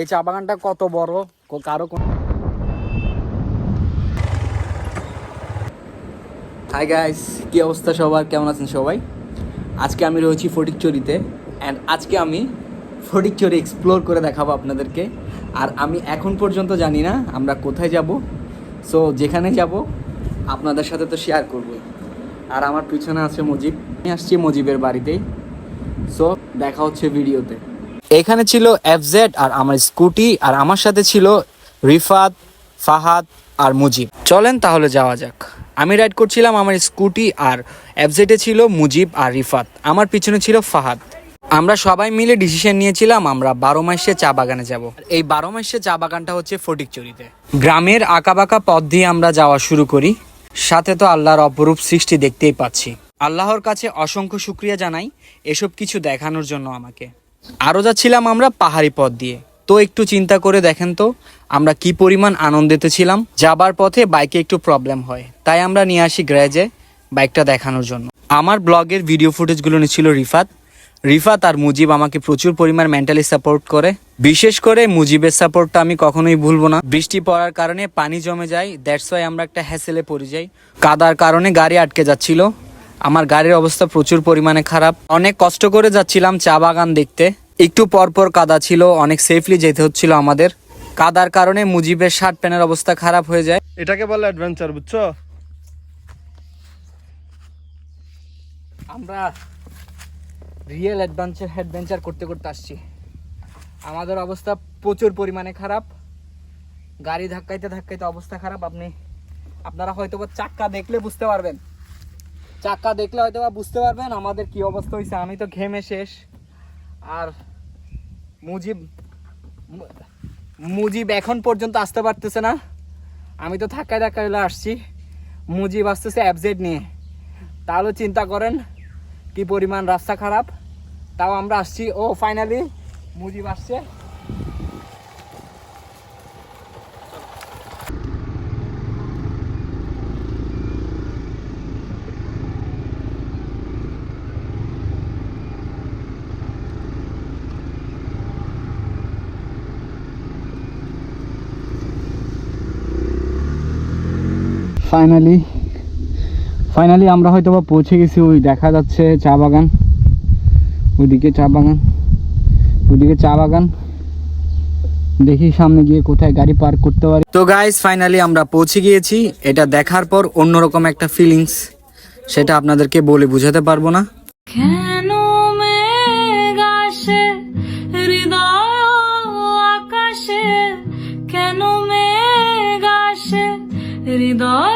এই চা বাগানটা কত বড়? কারও কোন হাই গাইস কি অবস্থা সবার? কেমন আছেন সবাই? আজকে আমি রয়েছি ফটিকচুরিতে অ্যান্ড আজকে আমি ফটিকচুরি এক্সপ্লোর করে দেখাবো আপনাদেরকে। আর আমি এখন পর্যন্ত জানি না আমরা কোথায় যাব সো যেখানে যাব আপনাদের সাথে তো শেয়ার করবই। আর আমার পিছনে আছে মুজিব। আমি আসছি মুজিবের বাড়িতেই সো দেখা হচ্ছে ভিডিওতে এখানে ছিল এফজেড আর আমার স্কুটি আর আমার সাথে ছিল রিফাত, ফাহাদ আর মুজিব। চলেন তাহলে যাওয়া যাক। আমি রাইড করছিলাম আমার স্কুটি আর এফজেডে ছিল মুজিব আর রিফাত। আমার পিছনে ছিল ফাহাদ। আমরা সবাই মিলে ডিসিশন নিয়েছিলাম আমরা বারো মাসে চা বাগানে যাব। এই বারো মাসে চা বাগানটা হচ্ছে ফটিকচুরিতে গ্রামের আঁকাবাঁকা পথ দিয়ে আমরা যাওয়া শুরু করি। সাথে তো আল্লাহর অপরূপ সৃষ্টি দেখতেই পাচ্ছি। আল্লাহর কাছে অসংখ্য শুক্রিয়া জানাই এসব কিছু দেখানোর জন্য আমাকে। আরও যাচ্ছিলাম আমরা পাহাড়ি পথ দিয়ে। তো একটু চিন্তা করে দেখেন তো, আমরা কি পরিমাণ আনন্দিত ছিলাম, যাবার পথে বাইকে একটু প্রবলেম হয়। তাই আমরা নিয়ে আসি গ্যারেজে বাইকটা দেখানোর জন্য। আমার ব্লগের ভিডিও ফুটেজগুলো নিয়েছিল রিফাত। রিফাত আর মুজিব আমাকে প্রচুর পরিমাণ মেন্টালি সাপোর্ট করে। বিশেষ করে মুজিবের সাপোর্টটা আমি কখনোই ভুলবো না। বৃষ্টি পড়ার কারণে পানি জমে যায় দ্যাটস ওয়াই আমরা একটা হ্যাসেলে পড়ে যাই। কাদার কারণে গাড়ি আটকে যাচ্ছিল। আমার গাড়ির অবস্থা প্রচুর পরিমাণে খারাপ। অনেক কষ্ট করে যাচ্ছিলাম চা বাগান দেখতে। একটু পরপর কাদা ছিল অনেক সেফলি যেতে হচ্ছিল আমাদের। কাদার কারণে মুজিবের শার্ট প্যান্টের অবস্থা খারাপ হয়ে যায়। এটাকে বলে অ্যাডভেঞ্চার বুঝছ? আমরা রিয়েল অ্যাডভেঞ্চার অ্যাডভেঞ্চার করতে করতে আসছি। আমাদের অবস্থা প্রচুর পরিমাণে খারাপ। গাড়ি ধাক্কাইতে ধাক্কাইতে অবস্থা খারাপ। আপনি আপনারা হয়তো চাক্কা দেখলে বুঝতে পারবেন। চাক্কা দেখলে হয়তো বা বুঝতে পারবেন আমাদের কি অবস্থা হয়েছে আমি তো ঘেমে শেষ। আর মুজিব মুজিব এখন পর্যন্ত আসতে পারতেছে না। আমি তো ধাক্কায় ধাক্কায় আসছি। মুজিব আসতেছে অ্যাবজেট নিয়ে। তাহলে চিন্তা করেন কি পরিমাণ রাস্তা খারাপ। তাও আমরা আসছি। ও ফাইনালি মুজিব আসছে। ফাইনালি ফাইনালি আমরা হয়তো বা পৌঁছে গেছি ওই দেখা যাচ্ছে চা বাগান। ওইদিকে চা বাগান। ওইদিকে চা বাগান। দেখি সামনে গিয়ে কোথায় গাড়ি পার্ক করতে পারি। তো গাইস ফাইনালি আমরা পৌঁছে গিয়েছি। এটা দেখার পর অন্যরকম একটা ফিলিংস সেটা আপনাদেরকে বলে বোঝাতে পারব না। কেন হৃদয়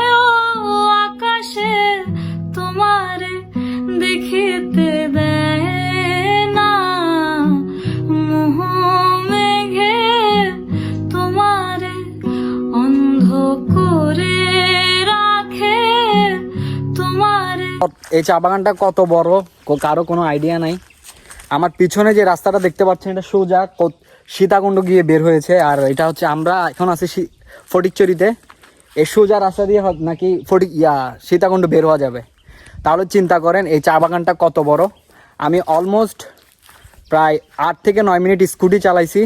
এই চা বাগানটা কত বড়? কারও কোনো আইডিয়া নাই। আমার পিছনে যে রাস্তাটা দেখতে পাচ্ছেন, এটা সোজা সীতাকুণ্ড গিয়ে বের হয়েছে, আর এটা হচ্ছে আমরা এখন আছি ফটিকচুরিতে। এই সোজা রাস্তা দিয়ে নাকি ফটিক ইয়া, সীতাকুণ্ড বের হওয়া যাবে। তাহলে চিন্তা করেন, এই চা বাগানটা কত বড়? আমি অলমোস্ট প্রায় আট থেকে নয় মিনিট স্কুটি চালাইছি।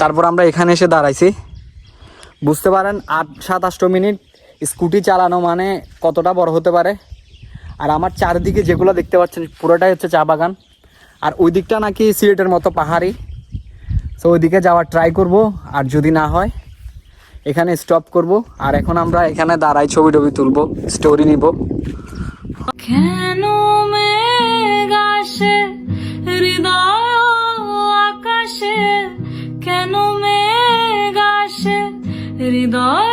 তারপর আমরা এখানে এসে দাঁড়াইছি। বুঝতে পারেন, আট, সাত, আষ্ট মিনিট স্কুটি চালানো মানে কতটা বড় হতে পারে? আর আমার চারিদিকে যেগুলো দেখতে পাচ্ছেন, পুরোটাই হচ্ছে চা বাগান। আর ওই দিকটা নাকি সিলেটের মতো পাহাড়ি। তো ওইদিকে যাওয়ার ট্রাই করব, আর যদি না হয়, এখানে স্টপ করব। আর এখন আমরা এখানে দাঁড়াই ছবি টবি তুলবো স্টোরি নিব। কেন আকাশে, কেন হৃদয়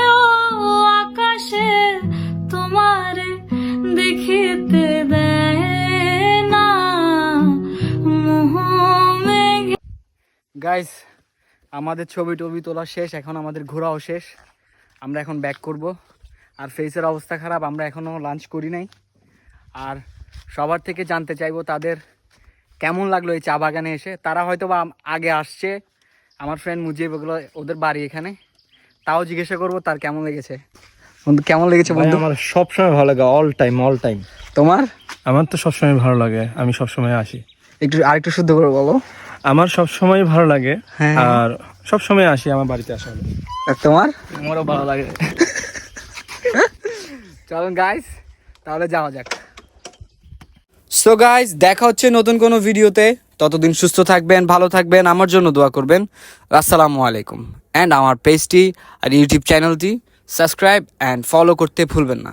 গাইস আমাদের ছবি টবি তোলা শেষ এখন আমাদের ঘোরাও শেষ। আমরা এখন ব্যাক করব। আর ফেসের অবস্থা খারাপ আমরা এখনও লাঞ্চ করি নাই। আর সবার থেকে জানতে চাইব তাদের কেমন লাগল এই চা বাগানে এসে। তারা হয়তো বা আগে আসছে। আমার ফ্রেন্ড মুজিব ওগুলো ওদের বাড়ি এখানে। তাও জিজ্ঞাসা করব তার কেমন লেগেছে। বন্ধু কেমন লেগেছে বন্ধু? আমার সবসময় ভালো লাগে অল টাইম অল টাইম তোমার? আমার তো সবসময় ভালো লাগে আমি সবসময় আসি। একটু আরেকটু শুদ্ধ করে বলো। আমার সব সময় ভালো লাগে হ্যাঁ। আর সব সময় আসি আমার বাড়িতে আসা হলে। তোমার? আমারও ভালো লাগে। চলুন গাইস তাহলে যাওয়া যাক। সো গাইস দেখা হচ্ছে নতুন কোনো ভিডিওতে। ততদিন সুস্থ থাকবেন ভালো থাকবেন আমার জন্য দোয়া করবেন। আসসালামু আলাইকুম। অ্যান্ড আমার পেজটি আর ইউটিউব চ্যানেলটি সাবস্ক্রাইব অ্যান্ড ফলো করতে ভুলবেন না।